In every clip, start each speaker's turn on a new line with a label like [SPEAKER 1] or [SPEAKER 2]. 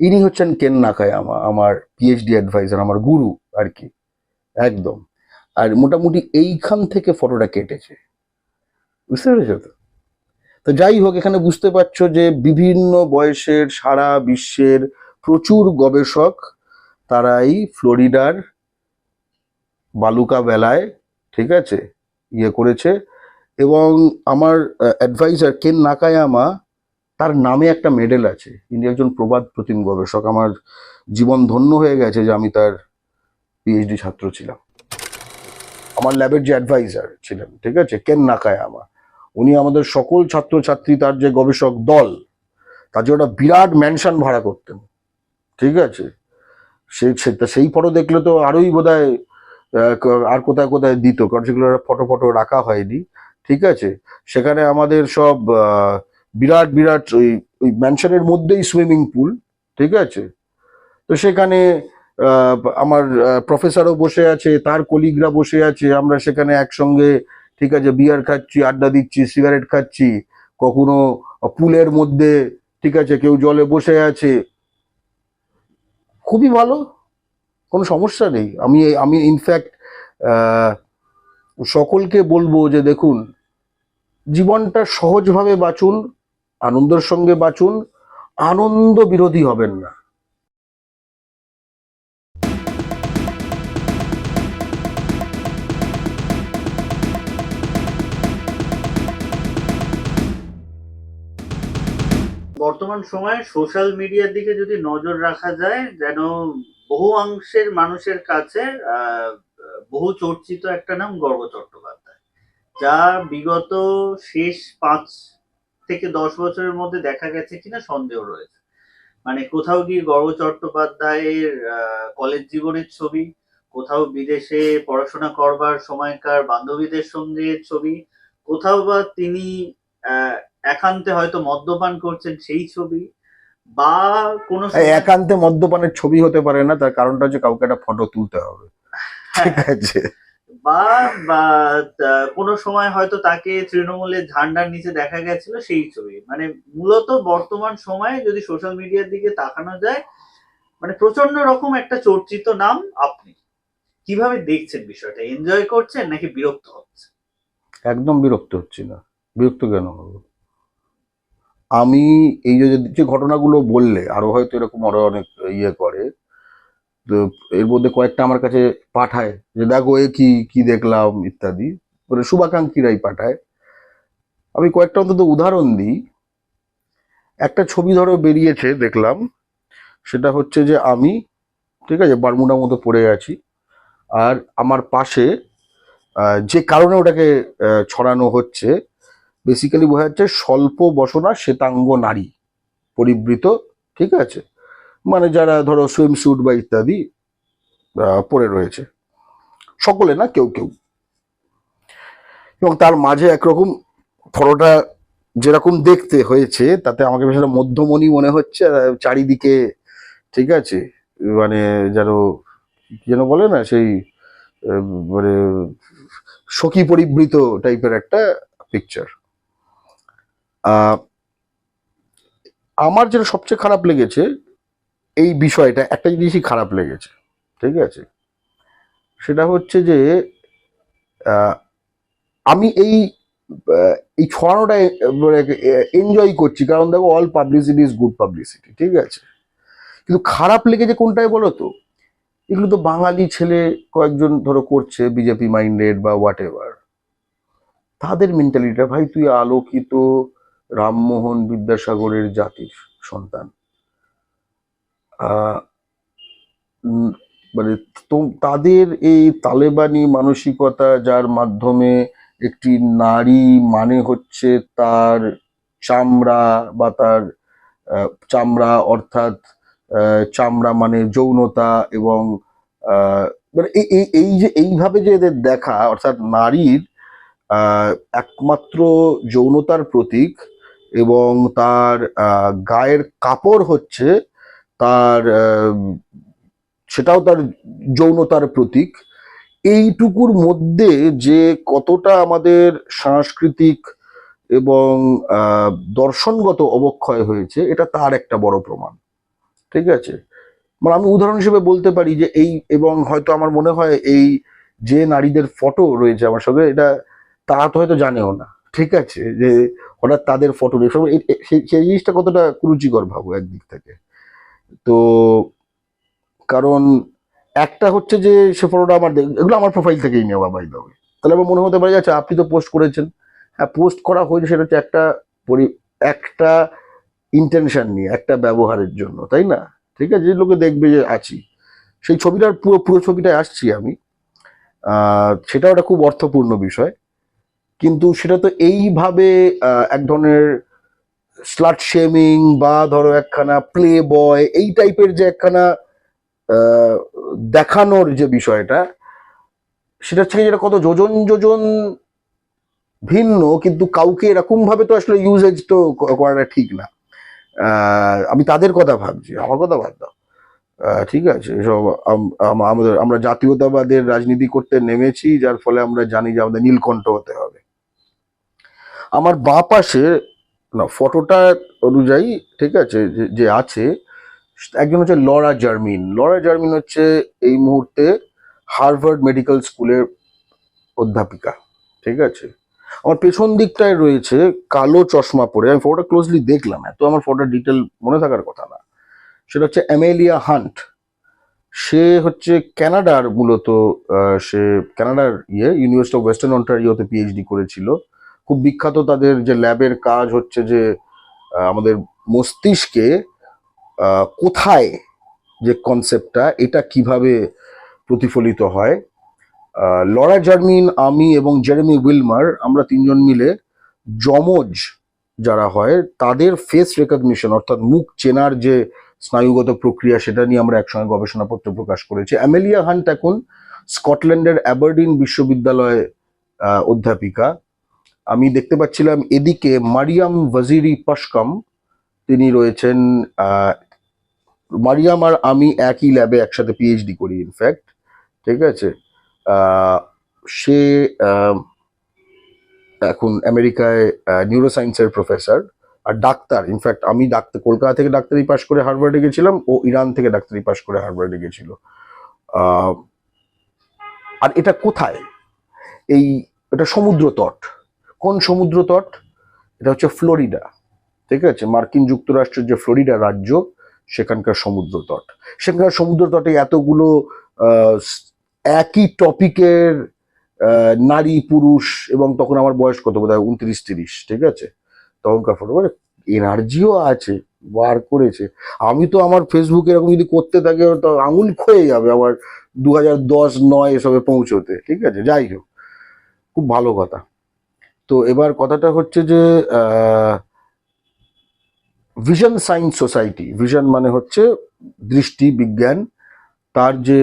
[SPEAKER 1] ইনি হচ্ছেন কেন নাকায়ামা আমার পিএইচডি অ্যাডভাইজার আমার গুরু আর কি একদম। আর মোটামুটি এইখান থেকে ফটোটা কেটেছে। বুঝতে পেরেছ তো? তো যাই হোক, এখানে বুঝতে পারছ যে বিভিন্ন বয়সের সারা বিশ্বের প্রচুর গবেষক তারা এই ফ্লোরিডার বালুকা বেলায় ঠিক আছে? ইয়ে করেছে। এবং আমার অ্যাডভাইজার কেন নাকায়ামা তার নামে একটা মেডেল আছে। ইনি একজন প্রবাদ প্রতিম গবেষক। আমার জীবন ধন্য হয়ে গেছে যে আমি তার পিএইচডি ছাত্র ছিলাম। আমার ল্যাবের যে অ্যাডভাইজার ছিলেন, ঠিক আছে? কেন নাকায় আমার উনি আমাদের সকল ছাত্রছাত্রী, তার যে গবেষক দল, তার জন্য একটা বিরাট ম্যানশন ভাড়া করতেন, ঠিক আছে? সেই সেই ফটো দেখলে তো আরোই বোধ আর কোথায় কোথায় দিত, কারণ সেগুলো ফটো ফটো রাখা হয়নি, ঠিক আছে? সেখানে আমাদের সব বিরাট বিরাট ওই ওই ম্যানশনের মধ্যেই সুইমিং পুল, ঠিক আছে? তো সেখানে আমার প্রফেসরও বসে আছে, তার কলিগরা বসে আছে, আমরা সেখানে একসঙ্গে, ঠিক আছে, বিয়ার খাচ্ছি, আড্ডা দিচ্ছি, সিগারেট খাচ্ছি, কখনো পুলের মধ্যে, ঠিক আছে, কেউ জলে বসে আছে। খুবই ভালো, কোনো সমস্যা নেই। আমি আমি ইনফ্যাক্ট সকলকে বলব যে দেখুন, জীবনটা সহজভাবে বাঁচুন আনন্দের সঙ্গে বাঁচুন, আনন্দ বিরোধী হবেন না।
[SPEAKER 2] বর্তমান সময়ে সোশ্যাল মিডিয়ার দিকে যদি নজর রাখা যায়, যেন বহু অংশের মানুষের কাছে বহু চর্চিত একটা নাম গর্ব চট্টোপাধ্যায়, যা বিগত শেষ পাঁচ থেকে দশ বছরের মধ্যে দেখা গেছে কিনা সন্দেহ রয়েছে। মানে কোথাও গিয়ে গর্ব চট্টোপাধ্যায়ের কলেজ জীবনের ছবি, কোথাও বিদেশে পড়াশোনা করবার সময়কার বান্ধবীদের সঙ্গে ছবি, কোথাও বা তিনি একান্তে হয়তো মদ্যপান করছেন সেই ছবি, বা কোনো
[SPEAKER 1] একান্তে মদ্যপানের ছবি হতে পারে না, তার কারণটা হচ্ছে কাউকে একটা ফটো তুলতে হবে। ঠিক আছে?
[SPEAKER 2] বা কোনো সময় হয়তো তাকে তৃণমূলের ঝান্ডার নিচে দেখা গেছিল সেই ছবি। মানে মূলত বর্তমান সময়ে যদি সোশ্যাল মিডিয়ার দিকে তাকানো যায় মানে প্রচণ্ড রকম একটা চর্চিত নাম আপনি। কীভাবে দেখছেন বিষয়টা? এনজয় করছেন নাকি বিরক্ত হচ্ছে
[SPEAKER 1] একদম বিরক্ত হচ্ছি না। বিরক্ত কেন হব? আমি এই যে ঘটনাগুলো বললে, আরও হয়তো এরকম আরও অনেক ইয়ে করে তো এর মধ্যে কয়েকটা আমার কাছে পাঠায় যে, দেখো, এ কি কি দেখলাম? ইত্যাদি। মানে শুভাকাঙ্ক্ষীরাই পাঠায়। আমি কয়েকটা অন্তত উদাহরণ দিই। একটা ছবি ধরো বেরিয়েছে, দেখলাম। সেটা হচ্ছে যে, আমি, ঠিক আছে, বারমুডার মতো পড়ে আছি। আর আমার পাশে যে কারণে ওটাকে ছড়ানো হচ্ছে বেসিক্যালি বোঝা যাচ্ছে স্বল্প বসনা শ্বেতাঙ্গ নারী, পরিবৃত, ঠিক আছে? মানে যারা ধরো সুইম স্যুট বা ইত্যাদি পরে রয়েছে। সকলে না, কেউ কেউ। এবং তার মাঝে একরকম ফটোটা যেরকম দেখতে হয়েছে, তাতে আমাকে বেশ মধ্যমণি মনে হচ্ছে চারিদিকে, ঠিক আছে মানে যেন যেন বলে না, সেই মানে সখী পরিবৃত টাইপের একটা পিকচার আমার যেটা সবচেয়ে খারাপ লেগেছে এই বিষয়টা একটা জিনিসই খারাপ লেগেছে, ঠিক আছে? সেটা হচ্ছে যে আমি এই এই ছড়ানোটা এনজয় করছি। কারণ দেখো all publicity is good publicity ঠিক আছে? কিন্তু খারাপ লেগেছে কোনটায় বলো তো? এগুলো তো বাঙালি ছেলে কয়েকজন ধরো করছে বিজেপি মাইন্ডেড বা হোয়াট এভার তাদের মেন্টালিটিটা ভাই, তুই আলোকিত রামমোহন বিদ্যাসাগরের জাতির সন্তান। মানে তাদের এই তালেবানি মানসিকতা যার মাধ্যমে একটি নারী মানে হচ্ছে তার চামড়া বা তার চামড়া অর্থাৎ চামড়া মানে যৌনতা এবং মানে এই এই- এই যে এইভাবে যে এদের দেখা অর্থাৎ নারীর একমাত্র যৌনতার প্রতীক এবং তার গায়ের কাপড় হচ্ছে তার সেটাও তার যৌনতার প্রতীক। এইটুকুর মধ্যে যে কতটা আমাদের সাংস্কৃতিক এবং দর্শনগত অবক্ষয় হয়েছে, এটা তার একটা বড় প্রমাণ। ঠিক আছে? মানে আমি উদাহরণ হিসেবে বলতে পারি যে এই, এবং হয়তো আমার মনে হয় এই যে নারীদের ফটো রয়েছে আমার সঙ্গে, এটা তারা তো হয়তো জানেও না। ঠিক আছে? যে হঠাৎ তাদের ফটো সেই জিনিসটা কতটা কুরুচিকর ভাবো একদিক থেকে। তো কারণ একটা হচ্ছে যে সে ফটোটা আমার এগুলো আমার প্রোফাইল থেকেই নেওয়া বাই দাও তাহলে আমার মনে হতে পারে আচ্ছা আপনি তো পোস্ট করেছেন। হ্যাঁ পোস্ট করা হয়েছে সেটা হচ্ছে একটা পরি- একটা ইন্টেনশন নিয়ে একটা ব্যবহারের জন্য তাই না? ঠিক আছে যে লোকে দেখবে যে আছি। সেই ছবিটার পুরো পুরো ছবিটায় আসছি আমি। আহ, সেটাও একটা খুব অর্থপূর্ণ বিষয়। কিন্তু সেটা তো এইভাবে এক ধরনের স্লাট শেমিং বা ধরো একখানা প্লে বয় এই টাইপের যে একখানা দেখানোর যে বিষয়টা, সেটা থেকে যেটা কত যোজন যোজন ভিন্ন, কিন্তু কাউকে এরকম ভাবে তো আসলে ইউজেজ তো করাটা ঠিক না। আমি তাদের কথা ভাবছি, আমার কথা বাদ দাও। ঠিক আছে সব আম- আম- আমাদের, আমরা জাতীয়তাবাদের রাজনীতি করতে নেমেছি, যার ফলে আমরা জানি যে আমাদের নীলকণ্ঠ হতে হবে। আমার বাঁ পাশে না ফটোটা অনুযায়ী, ঠিক আছে, যে- আছে, একজন হচ্ছে লরা জার্মিন। লরা জার্মিন হচ্ছে এই মুহূর্তে হার্ভার্ড মেডিকেল স্কুলের অধ্যাপিকা, ঠিক আছে? আমার পেছন দিকটায় রয়েছে কালো চশমা পরে, আমি ফটোটা ক্লোজলি দেখলাম, এত আমার ফটোর ডিটেল মনে থাকার কথা না। সেটা হচ্ছে অ্যামেলিয়া হান্ট। সে হচ্ছে ক্যানাডার মূলত সে কানাডার ইয়ে ইউনিভার্সিটি অফ ওয়েস্টার্ন অন্টারিওতে পিএইচডি করেছিল। খুব বিখ্যাত তাদের যে ল্যাবের কাজ হচ্ছে যে আমাদের মস্তিষ্কে কোথায় যে কনসেপ্টটা এটা কীভাবে প্রতিফলিত হয়। লরা জার্মিন, আমি এবং জেরেমি উইলমার, আমরা তিনজন মিলে যমজ যারা হয়, তাদের ফেস রেকগনিশন অর্থাৎ মুখ চেনার যে স্নায়ুগত প্রক্রিয়া, সেটা নিয়ে আমরা একসঙ্গে গবেষণাপত্র প্রকাশ করেছি। অ্যামেলিয়া হান্ট এখন স্কটল্যান্ডের অ্যাবার্ডিন বিশ্ববিদ্যালয়ে অধ্যাপিকা। আমি দেখতে পাচ্ছিলাম এদিকে মারিয়াম ওয়াজিরি পাশকাম, তিনি রয়েছেন মারিয়াম আর আমি একই ল্যাবে একসাথে পিএইচডি করি ইনফ্যাক্ট ঠিক আছে? সে এখন আমেরিকায় নিউরোসায়েন্সের প্রফেসর আর ডাক্তার ইনফ্যাক্ট আমি ডাক্তার, কলকাতা থেকে ডাক্তারি পাশ করে হার্ভার্ডে গেছিলাম, ও ইরান থেকে ডাক্তারি পাশ করে হার্ভার্ডে গেছিল। আর এটা কোথায়? এই, এটা সমুদ্র তট। কোন সমুদ্র তট? এটা হচ্ছে ফ্লোরিডা, ঠিক আছে? মার্কিন যুক্তরাষ্ট্রের যে ফ্লোরিডা রাজ্য, সেখানকার সমুদ্র তট। সেখানকার সমুদ্র তটে এতগুলো একই টপিকের নারী, পুরুষ এবং তখন আমার বয়স কত বোধ হয় উনত্রিশ, তিরিশ, ঠিক আছে? তখনকার ফটো মানে এনার্জিও আছে, বার করেছে। আমি তো আমার ফেসবুকে এরকম যদি করতে থাকে, তো আঙুল ক্ষয়ে যাবে আমার দু হাজার দশ, নয় এসবে পৌঁছতে, ঠিক আছে? যাই হোক, খুব ভালো কথা। তো এবার কথাটা হচ্ছে যে ভিশন সায়েন্স সোসাইটি ভিশন মানে হচ্ছে দৃষ্টি, বিজ্ঞান, তার যে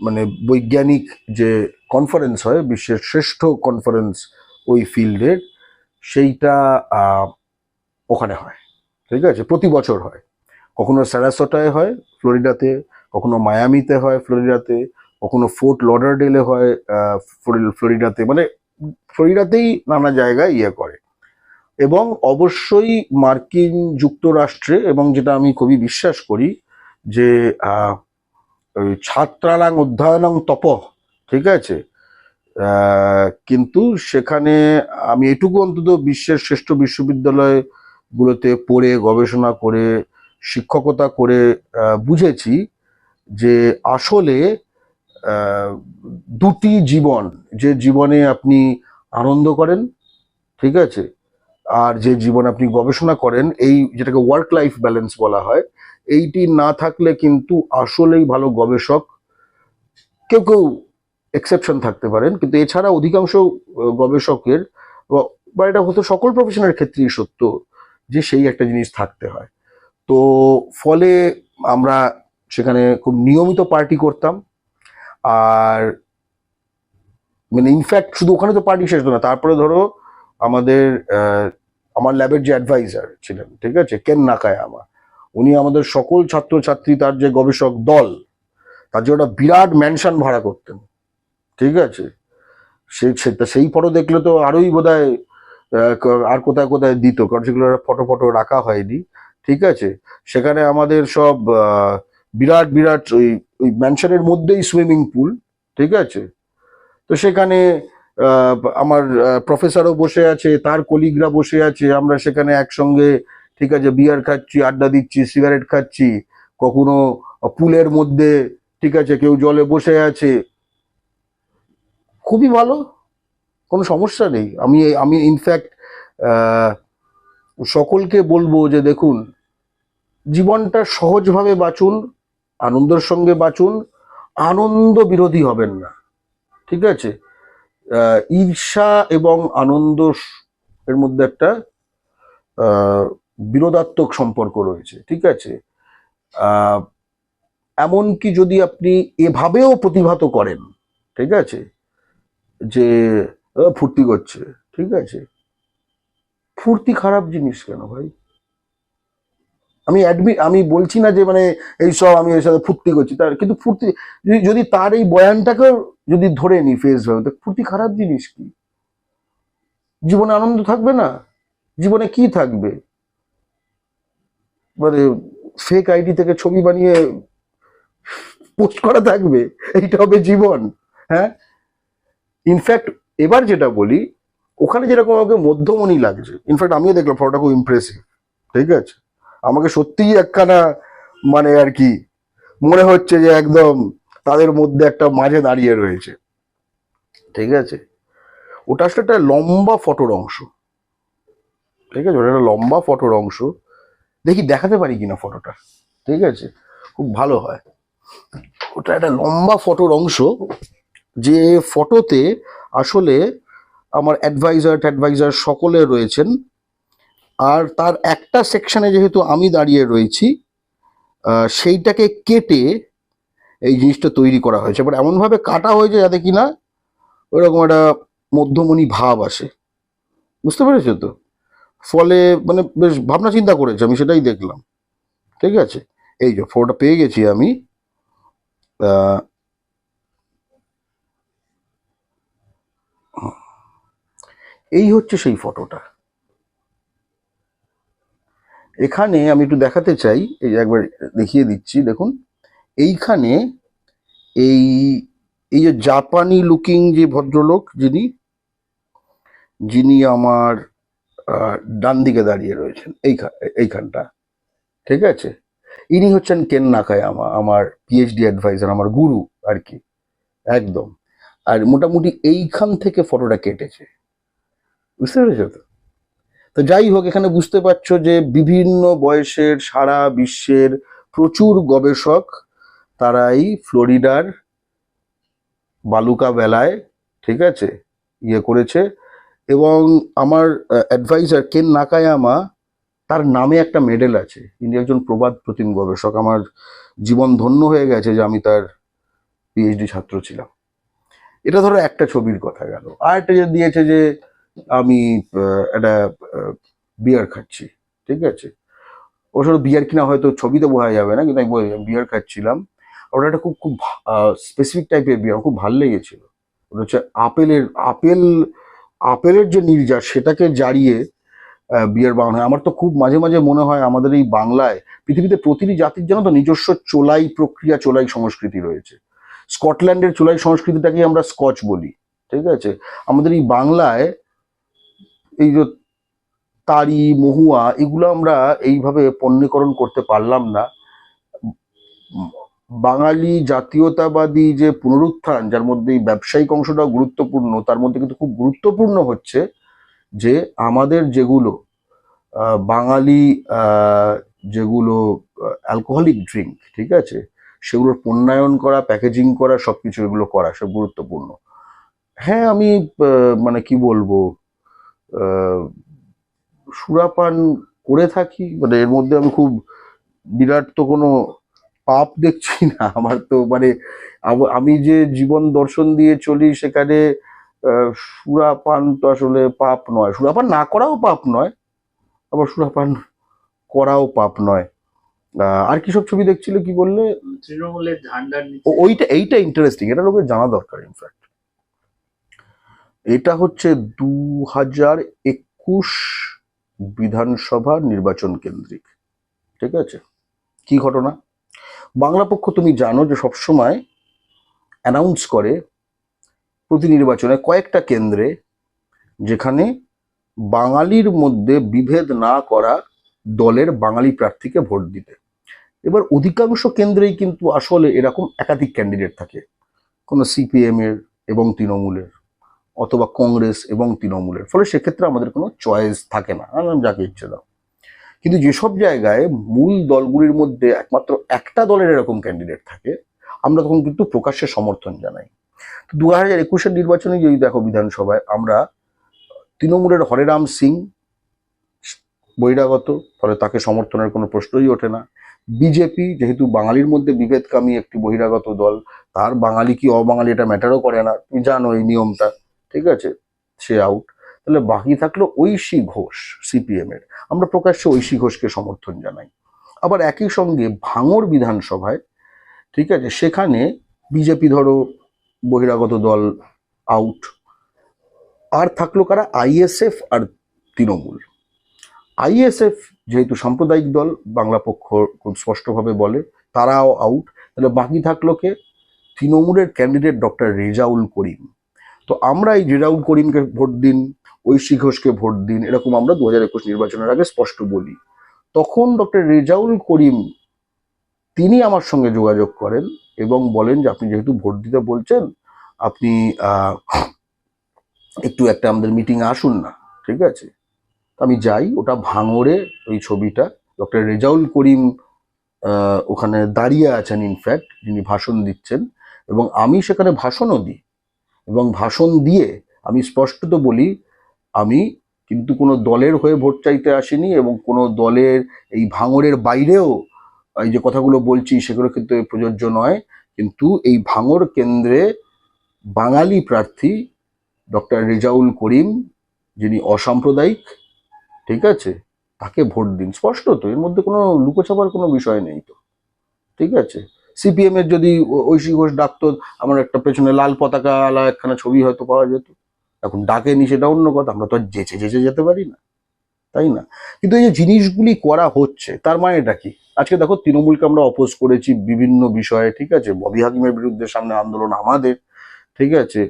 [SPEAKER 1] মানে বৈজ্ঞানিক যে কনফারেন্স হয়, বিশ্বের শ্রেষ্ঠ কনফারেন্স ওই ফিল্ডের সেইটা ওখানে হয়, ঠিক আছে? প্রতি বছর হয়। কখনো স্যারাসোটায় হয়, ফ্লোরিডাতে, কখনো মায়ামিতে হয়, ফ্লোরিডাতে, কখনো ফোর্ট লডারডেলে হয় ফ্লোরিডাতে মানে ফ্লোরিডাতেই নানা জায়গায় ইয়ে করে। এবং অবশ্যই মার্কিন যুক্তরাষ্ট্রে, এবং যেটা আমি খুবই বিশ্বাস করি, যে ছাত্রালাং অধ্যয়নং তপ, ঠিক আছে? কিন্তু সেখানে আমি এটুকু অন্তত বিশ্বের শ্রেষ্ঠ বিশ্ববিদ্যালয়গুলোতে পড়ে, গবেষণা করে, শিক্ষকতা করে বুঝেছি যে আসলে দুটি জীবন, যে জীবনে আপনি আনন্দ করেন, ঠিক আছে, আর যে জীবন আপনি গবেষণা করেন, এই যেটাকে ওয়ার্ক লাইফ ব্যালেন্স বলা হয়, এইটি না থাকলে কিন্তু আসলেই ভালো গবেষক কেউ কেউ এক্সেপশন থাকতে পারেন, কিন্তু এছাড়া অধিকাংশ গবেষকের বা- এটা হয়তো সকল প্রফেশনের ক্ষেত্রেই সত্য যে সেই একটা জিনিস থাকতে হয়। তো, ফলে আমরা সেখানে খুব নিয়মিত পার্টি করতাম আর মানে ইনফ্যাক্ট শুধু ওখানে তো পার্টি শেষ না, তারপরে ধরো আমাদের আমার ল্যাবের যে অ্যাডভাইজার ছিলেন, ঠিক আছে কেন নাকায় আমার উনি আমাদের সকল ছাত্রছাত্রী, তার যে গবেষক দল, তার জন্য ওটা বিরাট ম্যানশন ভাড়া করতেন, ঠিক আছে? সে- সেই ফটো দেখলে তো আরোই বোধ আর কোথায় কোথায় দিত, কারণ সেগুলো ফটো ফটো রাখা হয়নি, ঠিক আছে? সেখানে আমাদের সব বিরাট বিরাট ওই ওই ম্যানশনের মধ্যেই সুইমিং পুল, ঠিক আছে? তো সেখানে আমার প্রফেসরও বসে আছে, তার কলিগরা বসে আছে, আমরা সেখানে একসঙ্গে, ঠিক আছে, বিয়ার খাচ্ছি, আড্ডা দিচ্ছি, সিগারেট খাচ্ছি, কখনো পুলের মধ্যে, ঠিক আছে, কেউ জলে বসে আছে। খুবই ভালো, কোনো সমস্যা নেই। আমি আমি ইনফ্যাক্ট সকলকে বলব যে দেখুন, জীবনটা সহজভাবে বাঁচুন আনন্দের সঙ্গে বাঁচুন, আনন্দ বিরোধী হবেন না। ঠিক আছে? ঈর্ষা এবং আনন্দ এর মধ্যে একটা বিরোধাত্মক সম্পর্ক রয়েছে। ঠিক আছে? এমনকি যদি আপনি এভাবেও প্রতিভাত করেন, ঠিক আছে? যে ফুর্তি করছে, ঠিক আছে? ফুর্তি খারাপ জিনিস কেন ভাই? আমি অ্যাডমিট আমি বলছি না যে মানে এই সব আমি এর সাথে ফুর্তি করছি, তার, কিন্তু ফুর্তি, যদি- তার এই বয়ানটাকেও যদি ধরে নি ফেস তো ফুর্তি খারাপ জিনিস কি? জীবনে আনন্দ থাকবে না? জীবনে কি থাকবে? মানে ফেক আইডি থেকে ছবি বানিয়ে পোস্ট করা থাকবে? এইটা হবে জীবন হ্যাঁ? ইনফ্যাক্ট এবার যেটা বলি, ওখানে যেরকম আমাকে মধ্যমণি লাগছে ইনফ্যাক্ট আমিও দেখলাম ফটোটা খুব ইমপ্রেসিভ ঠিক আছে? আমাকে সত্যিই একখানা মানে আর কি মনে হচ্ছে যে একদম তাদের মধ্যে একটা মাঝে দাঁড়িয়ে রয়েছে। ঠিক আছে? ওটা আসলে একটা লম্বা ফটোর অংশ। ঠিক আছে? ওটা একটা লম্বা ফটোর অংশ। দেখি দেখাতে পারি কিনা ফটোটা। ঠিক আছে? খুব ভালো হয়। ওটা একটা লম্বা ফটোর অংশ যে ফটোতে আসলে আমার অ্যাডভাইজার অ্যাডভাইজার সকলে রয়েছেন। আর তার একটা সেকশনে যেহেতু আমি দাঁড়িয়ে রয়েছি সেইটাকে কেটে এই জিনিসটা তৈরি করা হয়েছে। এবার এমনভাবে কাটা হয়েছে যাতে কিনা ওরকম একটা মধ্যমণি ভাব আসে। বুঝতে পেরেছ তো? ফলে মানে বেশ ভাবনা চিন্তা করেছে, আমি সেটাই দেখলাম। ঠিক আছে? এই যে ফটোটা পেয়ে গেছি আমি। এই হচ্ছে সেই ফটোটা এখানে আমি একটু দেখাতে চাই, এই একবার দেখিয়ে দিচ্ছি, দেখুন। এইখানে এই এই যে জাপানি লুকিং যে ভদ্রলোক যিনি যিনি আমার ডান দিকে দাঁড়িয়ে রয়েছেন, এইখা, এইখানটা, ঠিক আছে? ইনি হচ্ছেন কেন নাকায়ামা আমার পিএইচডি অ্যাডভাইজার আমার গুরু আর কি, একদম। আর মোটামুটি এইখান থেকে ফটোটা কেটেছে। বুঝতে পেরেছ তো? তো যাই হোক, এখানে বুঝতে পারছ যে বিভিন্ন বয়সের সারা বিশ্বের প্রচুর গবেষক তারাই ফ্লোরিডার বালুকা বেলায়, ঠিক আছে ইয়ে করেছে। এবং আমার অ্যাডভাইজার কেন নাকায়ামা তার নামে একটা মেডেল আছে। ইনি একজন প্রবাদ প্রতিম গবেষক। আমার জীবন ধন্য হয়ে গেছে যে আমি তার পিএইচডি ছাত্র ছিলাম। এটা ধরো একটা ছবির কথা গেল। আর একটা যে দিয়েছে যে আমি একটা বিয়ার খাচ্ছি, ঠিক আছে? ও শুধু বিয়ার কিনা হয়তো ছবিতে বোঝা যাবে না, কিন্তু আমি বিয়ার খাচ্ছিলাম। ওটা একটা খুব খুব স্পেসিফিক টাইপের বিয়ার খুব ভালো লেগেছিল। ওটা হচ্ছে আপেলের, আপেল, আপেলের যে নির্যাস, সেটাকে জারিয়ে বিয়ার বানানো হয়। আমার তো খুব মাঝে মাঝে মনে হয় আমাদের এই বাংলায়, পৃথিবীতে প্রতিটি জাতির জন্য তো নিজস্ব চোলাই প্রক্রিয়া, চোলাই সংস্কৃতি রয়েছে। স্কটল্যান্ডের চোলাই সংস্কৃতিটাকে আমরা স্কচ বলি, ঠিক আছে? আমাদের এই বাংলায় এই যে তারি, মহুয়া, এগুলো আমরা এইভাবে পণ্যীকরণ করতে পারলাম না। বাঙালি জাতীয়তাবাদী যে পুনরুত্থান, যার মধ্যে এই ব্যবসায়িক অংশটা গুরুত্বপূর্ণ, তার মধ্যে কিন্তু খুব গুরুত্বপূর্ণ হচ্ছে যে আমাদের যেগুলো বাঙালি যেগুলো অ্যালকোহলিক ড্রিঙ্ক ঠিক আছে? সেগুলোর পণ্যায়ন করা প্যাকেজিং করা, সবকিছু এগুলো করা, সব গুরুত্বপূর্ণ। হ্যাঁ আমি মানে কি বলব? সুরাপান করে থাকি মানে এর মধ্যে আমি খুব বিরাট তো কোনো পাপ দেখছি না আমার তো মানে আমি যে জীবন দর্শন দিয়ে চলি সেখানে সুরাপান তো আসলে পাপ নয়। সুরাপান না করাও পাপ নয় আবার সুরাপান করাও পাপ নয়। আর কি সব ছবি দেখছিলে কি বললে?
[SPEAKER 2] তৃণমূলের ঝান্ডার
[SPEAKER 1] ওইটা এইটা ইন্টারেস্টিং এটা লোকের জানা দরকার ইনফ্যাক্ট এটা হচ্ছে দু হাজার একুশ বিধানসভা নির্বাচন কেন্দ্রিক। ঠিক আছে? কি ঘটনা? বাংলা পক্ষ তুমি জানো যে সবসময় অ্যানাউন্স করে প্রতি নির্বাচনে কয়েকটা কেন্দ্রে যেখানে বাঙালির মধ্যে বিভেদ না করা দলের বাঙালি প্রার্থীকে ভোট দিতে। এবার অধিকাংশ কেন্দ্রেই কিন্তু আসলে এরকম একাধিক ক্যান্ডিডেট থাকে। কোনো সিপিএম এর এবং তৃণমূলের। অথবা কংগ্রেস এবং তৃণমূলের। ফলে সেক্ষেত্রে আমাদের কোনো চয়েস থাকে না। আমরা যাকে ইচ্ছে দাও। কিন্তু যেসব জায়গায় মূল দলগুলির মধ্যে একমাত্র একটা দলের এরকম ক্যান্ডিডেট থাকে, আমরা তখন কিন্তু প্রকাশ্যে সমর্থন জানাই। তো দু হাজার একুশের নির্বাচনে যদি দেখো বিধানসভায়, আমরা তৃণমূলের হরেরাম সিং বহিরাগত, ফলে তাকে সমর্থনের কোনো প্রশ্নই ওঠে না। বিজেপি যেহেতু বাঙালির মধ্যে বিভেদকামী একটি বহিরাগত দল, তার বাঙালি কি অবাঙালি এটা ম্যাটারও করে না। তুমি জানো এই নিয়মটা। ঠিক আছে? সে আউট তাহলে বাকি থাকল ঐশী ঘোষ সিপিএম এর। আমরা প্রকাশ্যে ঐশী ঘোষকে সমর্থন জানাই। আবার একই সঙ্গে ভাঙর বিধানসভায়, ঠিক আছে, সেখানে বিজেপি ধরো, বহিরাগত দল আউট আর থাকল কারা? আইএসএফ আর তৃণমূল। আইএসএফ যেহেতু সাম্প্রদায়িক দল, বাংলা পক্ষ খুব স্পষ্টভাবে বলে, তারাও আউট তাহলে বাকি থাকল কে? তৃণমূলের ক্যান্ডিডেট ডক্টর রেজাউল করিম। তো আমরা এই রেজাউল করিমকে ভোট দিন, ঐশী ঘোষকে ভোট দিন, এরকম আমরা দু হাজার একুশ নির্বাচনের আগে স্পষ্ট বলি। তখন ডক্টর রেজাউল করিম তিনি আমার সঙ্গে যোগাযোগ করেন এবং বলেন যে, আপনি যেহেতু ভোট দিতে বলছেন, আপনি একটু একটা আমাদের মিটিং আসুন না, ঠিক আছে? আমি যাই, ওটা ভাঙড়ে ওই ছবিটা, ডক্টর রেজাউল করিম ওখানে দাঁড়িয়ে আছেন ইনফ্যাক্ট যিনি ভাষণ দিচ্ছেন এবং আমি সেখানে ভাষণও দিই। এবং ভাষণ দিয়ে আমি স্পষ্টত বলি, আমি কিন্তু কোনো দলের হয়ে ভোট চাইতে আসিনি এবং কোনো দলের এই ভাঙরের বাইরেও এই যে কথাগুলো বলছি সেগুলো কিন্তু প্রযোজ্য নয়। কিন্তু এই ভাঙর কেন্দ্রে বাঙালি প্রার্থী ডক্টর রেজাউল করিম, যিনি অসাম্প্রদায়িক, ঠিক আছে, তাকে ভোট দিন। স্পষ্ট তো, এর মধ্যে কোনো লুকোছাপার কোনো বিষয় নেই তো, ঠিক আছে। সিপিএম এর যদি ঐশী ঘোষ ডাকতো, আমার একটা পেছনে লাল পতাকা আলা একখানা ছবি হয়তো পাওয়া যেত। এখন ডাকেনি সেটা অন্য কথা, আমরা তো আর যেচে যেচে যেতে পারি না, তাই না? কিন্তু এই যে জিনিসগুলি করা হচ্ছে, তার মানে এটা কি? আজকে দেখো তৃণমূলকে আমরা অপোজ করেছি বিভিন্ন বিষয়ে, ঠিক আছে? ববি হাকিমের বিরুদ্ধে সামনে আন্দোলন আমাদের, ঠিক আছে?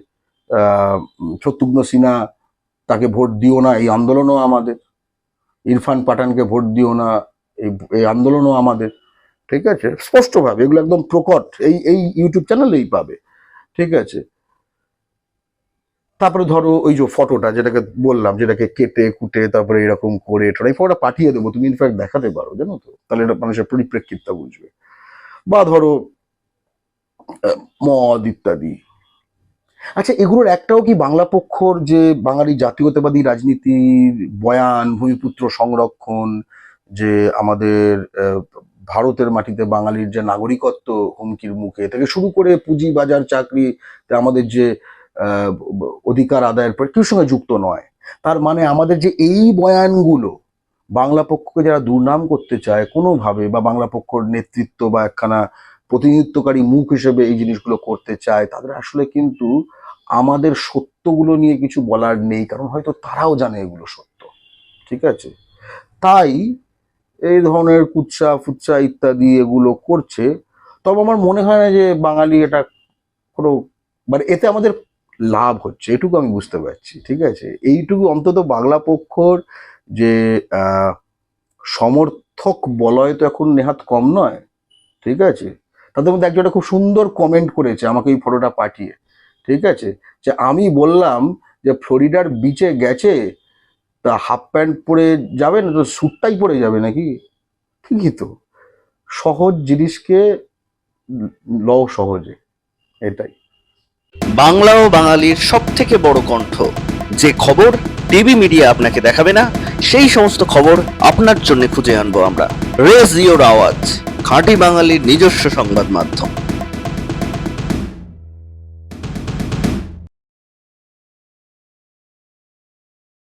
[SPEAKER 1] শত্রুঘ্ন সিনহা তাকে ভোট দিও না, এই আন্দোলনও আমাদের। ইরফান পাঠানকে ভোট দিও না এই আন্দোলনও আমাদের। ঠিক আছে? স্পষ্টভাবে, এগুলো একদম প্রকট। এই এই ইউটিউব চ্যানেলেই পাবে। ঠিক আছে? তারপরে ধরো ওই যে ফটোটা যেটাকে বললাম, যেটাকে কেটে, কুটে, তারপরে এরকম করে এই ফটোটা পাঠিয়ে দেবো। তুমি ইনফ্যাক্ট দেখাতে পারো, জানো তো? তাহলে এটা মানুষের পরিপ্রেক্ষিতটা বুঝবে। বা ধরো মদ ইত্যাদি। আচ্ছা এগুলোর একটাও কি বাংলা পক্ষর যে বাঙালি জাতীয়তাবাদী রাজনীতির বয়ান, ভূমিপুত্র সংরক্ষণ, যে আমাদের ভারতের মাটিতে বাঙালির যে নাগরিকত্ব হুমকির মুখে, থেকে শুরু করে পুঁজি বাজার চাকরি আমাদের যে অধিকার আদায়ের পর কিছুর সঙ্গে যুক্ত নয়। তার মানে আমাদের যে এই বয়ানগুলো, বাংলা পক্ষকে যারা দুর্নাম করতে চায় কোনোভাবে, বা বাংলা পক্ষর নেতৃত্ব বা একখানা প্রতিনিধিত্বকারী মুখ হিসেবে এই জিনিসগুলো করতে চায়, তাদের আসলে কিন্তু আমাদের সত্যগুলো নিয়ে কিছু বলার নেই, কারণ হয়তো তারাও জানে এগুলো সত্য। ঠিক আছে? তাই এই ধরনের কুৎসা ফুৎসা ইত্যাদি এগুলো করছে। তবে আমার মনে হয় না যে বাঙালি এটা কোনো মানে এতে আমাদের লাভ হচ্ছে, এটুকু আমি বুঝতে পারছি, ঠিক আছে? এইটুকু অন্তত বাংলা পক্ষর যে সমর্থক বলয় তো এখন নেহাত কম নয়, ঠিক আছে? তাদের মধ্যে একজনটা খুব সুন্দর কমেন্ট করেছে, আমাকে এই ফটোটা পাঠিয়ে, ঠিক আছে? যে আমি বললাম যে ফ্লোরিডার বিচে গেছে তা হাফ প্যান্ট পরে যাবে না? তো স্যুটটাই পরে যাবে নাকি? ঠিকই তো। সহজ জিনিসকে লও সহজে, এটাই।
[SPEAKER 3] বাংলা ও বাঙালির সব থেকে বড় কণ্ঠ। যে খবর টিভি মিডিয়া আপনাকে দেখাবে না, সেই সমস্ত খবর আপনার জন্য খুঁজে আনব আমরা। রেজ ইওর আওয়াজ, খাঁটি বাঙালির নিজস্ব সংবাদ মাধ্যম।